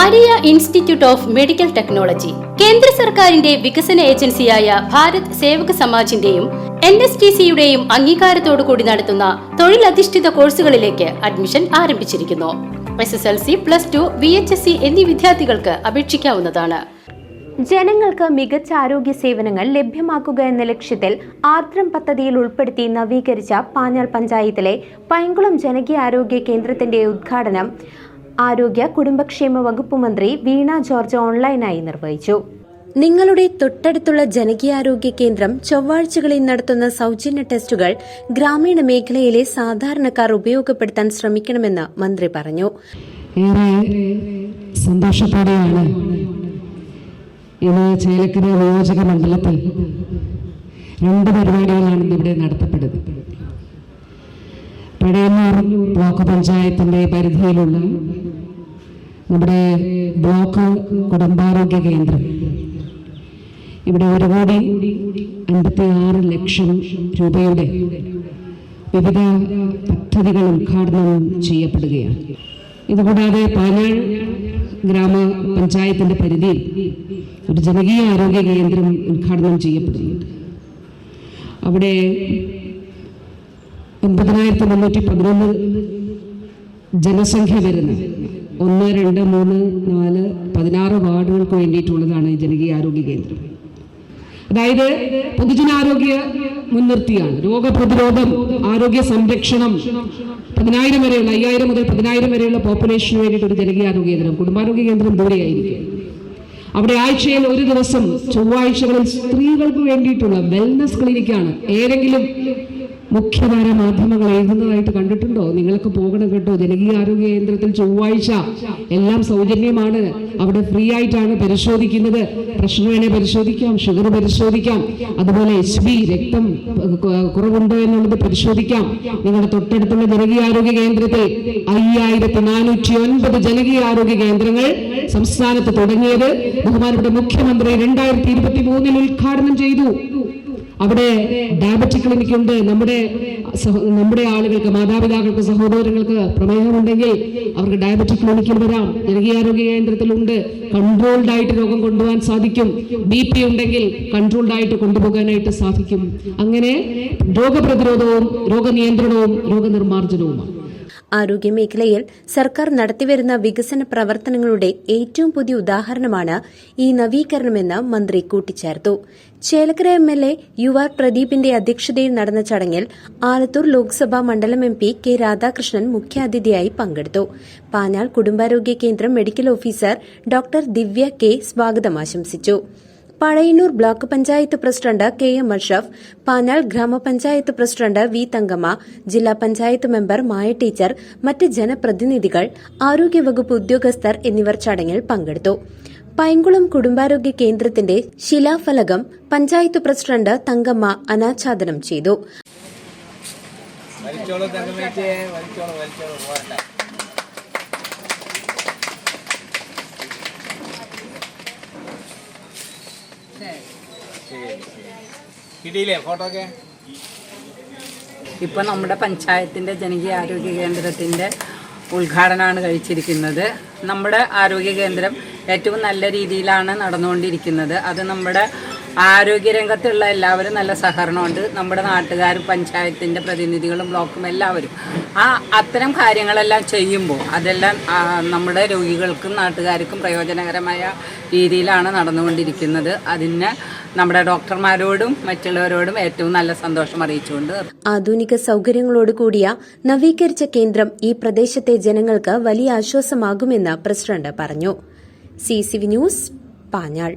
Maria institute of medical technology കേന്ദ്ര സർക്കാരിന്റെ വികസന ഏജൻസിയായ ഭാരത് സേവക സമാജിന്റെയും എൻ എസ് ടി സിയുടെയും അംഗീകാരത്തോടു കൂടി നടത്തുന്ന തൊഴിലധിഷ്ഠിത കോഴ്സുകളിലേക്ക് അഡ്മിഷൻ ആരംഭിച്ചിരിക്കുന്നു. S S L C plus two V H S C എന്നീ വിദ്യാർത്ഥികൾക്ക് അപേക്ഷിക്കാവുന്നതാണ്. ജനങ്ങൾക്ക് മികച്ച ആരോഗ്യ സേവനങ്ങൾ ലഭ്യമാക്കുക എന്ന ലക്ഷ്യത്തിൽ ആർദ്രം പദ്ധതിയിൽ ഉൾപ്പെടുത്തി നവീകരിച്ച പാഞ്ഞാൾ പഞ്ചായത്തിലെ പൈങ്കുളം ജനകീയ ആരോഗ്യ കേന്ദ്രത്തിന്റെ ഉദ്ഘാടനം ആരോഗ്യ കുടുംബക്ഷേമ വകുപ്പ് മന്ത്രി വീണ ജോർജ് ഓൺലൈനായി നിർവഹിച്ചു. നിങ്ങളുടെ തൊട്ടടുത്തുള്ള ജനകീയാരോഗ്യ കേന്ദ്രം ചൊവ്വാഴ്ചകളിൽ നടത്തുന്ന സൌജന്യ ടെസ്റ്റുകൾ ഗ്രാമീണ മേഖലയിലെ സാധാരണക്കാർ ഉപയോഗപ്പെടുത്താൻ ശ്രമിക്കണമെന്ന് മന്ത്രി പറഞ്ഞു. ഏറെ സന്തോഷത്തോടെയാണ് ഇന്ന് ചേലക്കര നിയോജക മണ്ഡലത്തിൽ രണ്ട് പരിപാടികളാണ് ഇവിടെ നടത്തപ്പെടുന്നത്. പഴയന്നൂർ ബ്ലോക്ക് പഞ്ചായത്തിന്റെ പരിധിയിലുള്ള നമ്മുടെ ബ്ലോക്ക് കുടുംബാരോഗ്യ കേന്ദ്രം. ഇവിടെ ഒരു കോടി അൻപത്തി ആറ് ലക്ഷം രൂപയുടെ വിവിധ പദ്ധതികൾ ഉദ്ഘാടനം ചെയ്യപ്പെടുകയാണ്. ഇതുകൂടാതെ പാലാൾ ഗ്രാമപഞ്ചായത്തിന്റെ പരിധിയിൽ ഒരു ജനകീയ ആരോഗ്യ കേന്ദ്രം ഉദ്ഘാടനം ചെയ്യപ്പെടുന്നുണ്ട്. അവിടെ ഒൻപതിനായിരത്തി മുന്നൂറ്റി പതിനൊന്ന് ജനസംഖ്യ വരുന്ന ഒന്ന് രണ്ട് മൂന്ന് നാല് പതിനാറ് വാർഡുകൾക്ക് വേണ്ടിയിട്ടുള്ളതാണ് ജനകീയ ആരോഗ്യ കേന്ദ്രം. അതായത് പൊതുജനാരോഗ്യ മുൻനിർത്തിയാണ്. രോഗപ്രതിരോധം ആരോഗ്യ സംരക്ഷണം പതിനായിരം വരെയുള്ള അയ്യായിരം മുതൽ പതിനായിരം വരെയുള്ള പോപ്പുലേഷന് വേണ്ടിയിട്ട് ഒരു ജനകീയ ആരോഗ്യ കേന്ദ്രം കുടുംബാരോഗ്യ കേന്ദ്രം ദൂരെയായിരിക്കും അവിടെ ആഴ്ചയിൽ ഒരു ദിവസം ചൊവ്വാഴ്ചകളിൽ സ്ത്രീകൾക്ക് വേണ്ടിയിട്ടുള്ള വെൽനസ് ക്ലിനിക്കാണ് ഏതെങ്കിലും മുഖ്യധാര മാധ്യമങ്ങൾ എഴുതുന്നതായിട്ട് കണ്ടിട്ടുണ്ടോ? നിങ്ങൾക്ക് പോകണം കേട്ടോ. ജനകീയ ആരോഗ്യ കേന്ദ്രത്തിൽ ചൊവ്വാഴ്ച എല്ലാം സൗജന്യമാണ്. അവിടെ ഫ്രീ ആയിട്ടാണ് പരിശോധിക്കുന്നത്. പ്രശ്നവേണെ പരിശോധിക്കാം ഷുഗർ പരിശോധിക്കാം. അതുപോലെ എച്ച് ബി രക്തം കുറവുണ്ടോ എന്നുള്ളത് പരിശോധിക്കാം. നിങ്ങളുടെ തൊട്ടടുത്തുള്ള ജനകീയ ആരോഗ്യ കേന്ദ്രത്തിൽ അയ്യായിരത്തി നാനൂറ്റി ഒൻപത് ജനകീയ ആരോഗ്യ കേന്ദ്രങ്ങൾ സംസ്ഥാനത്ത് തുടങ്ങിയത് ബഹുമാനപ്പെട്ട മുഖ്യമന്ത്രി രണ്ടായിരത്തി ഇരുപത്തി മൂന്നിൽ ഉദ്ഘാടനം ചെയ്തു. അവിടെ ഡയബറ്റിക് ക്ലിനിക് ഉണ്ട്. നമ്മുടെ നമ്മുടെ ആളുകൾക്ക് മാതാപിതാക്കൾക്ക് സഹോദരങ്ങൾക്ക് പ്രമേഹമുണ്ടെങ്കിൽ അവർക്ക് ഡയബറ്റിക് ക്ലിനിക്കിൽ വരാം. ജനകീയാരോഗ്യ കേന്ദ്രത്തിലുണ്ട്. കൺട്രോൾഡ് ആയിട്ട് രോഗം കൊണ്ടുപോകാൻ സാധിക്കും. ബി പി ഉണ്ടെങ്കിൽ കൺട്രോൾഡ് ആയിട്ട് കൊണ്ടുപോകാനായിട്ട് സാധിക്കും. അങ്ങനെ രോഗപ്രതിരോധവും രോഗനിയന്ത്രണവും രോഗനിർമ്മാർജനവുമാണ്. ആരോഗ്യമേഖലയിൽ സർക്കാർ നടത്തിവരുന്ന വികസന പ്രവർത്തനങ്ങളുടെ ഏറ്റവും പുതിയ ഉദാഹരണമാണ് ഈ നവീകരണമെന്ന് മന്ത്രി കൂട്ടിച്ചേർത്തു. Chelakkara M L A U R പ്രദീപിന്റെ അധ്യക്ഷതയിൽ നടന്ന ചടങ്ങിൽ ആലത്തൂർ ലോക്സഭാ മണ്ഡലം എം പി കെ രാധാകൃഷ്ണൻ മുഖ്യാതിഥിയായി പങ്കെടുത്തു. പാഞ്ഞാൾ കുടുംബാരോഗ്യ കേന്ദ്രം medical officer doctor Divya K സ്വാഗതം ആശംസിച്ചു. Pazhayannur block panchayat president K M Ashaf Panal ഗ്രാമപഞ്ചായത്ത് പ്രസിഡന്റ് വി തങ്കമ്മ ജില്ലാ പഞ്ചായത്ത് മെമ്പർ മായ ടീച്ചർ മറ്റ് ജനപ്രതിനിധികൾ ആരോഗ്യവകുപ്പ് ഉദ്യോഗസ്ഥർ എന്നിവർ ചടങ്ങിൽ പങ്കെടുത്തു. പൈങ്കുളം കുടുംബാരോഗ്യ കേന്ദ്രത്തിന്റെ ശിലാഫലകം പഞ്ചായത്ത് പ്രസിഡന്റ് തങ്കമ്മ അനാച്ഛാദനം ചെയ്തു. കിട്ടിയില്ലേ ഫോട്ടോ നമ്മുടെ പഞ്ചായത്തിന്റെ ജനകീയ ആരോഗ്യ കേന്ദ്രത്തിന്റെ ഉദ്ഘാടനമാണ് കഴിച്ചിരിക്കുന്നത്. നമ്മുടെ ആരോഗ്യ കേന്ദ്രം ഏറ്റവും നല്ല രീതിയിലാണ് നടന്നുകൊണ്ടിരിക്കുന്നത്. അത് നമ്മുടെ ആരോഗ്യരംഗത്തുള്ള എല്ലാവരും നല്ല സഹകരണമുണ്ട്. നമ്മുടെ നാട്ടുകാരും പഞ്ചായത്തിന്റെ പ്രതിനിധികളും ബ്ലോക്കും എല്ലാവരും. ആ അത്തരം കാര്യങ്ങളെല്ലാം ചെയ്യുമ്പോൾ അതെല്ലാം നമ്മുടെ രോഗികൾക്കും നാട്ടുകാർക്കും പ്രയോജനകരമായ രീതിയിലാണ് നടന്നുകൊണ്ടിരിക്കുന്നത്. അതിന് നമ്മുടെ ഡോക്ടർമാരോടും മറ്റുള്ളവരോടും ഏറ്റവും നല്ല സന്തോഷം അറിയിച്ചുകൊണ്ട് ആധുനിക സൗകര്യങ്ങളോട് കൂടിയ നവീകരിച്ച കേന്ദ്രം ഈ പ്രദേശത്തെ ജനങ്ങൾക്ക് വലിയ ആശ്വാസമാകുമെന്ന് പ്രസിഡന്റ് പറഞ്ഞു. C news Panjal.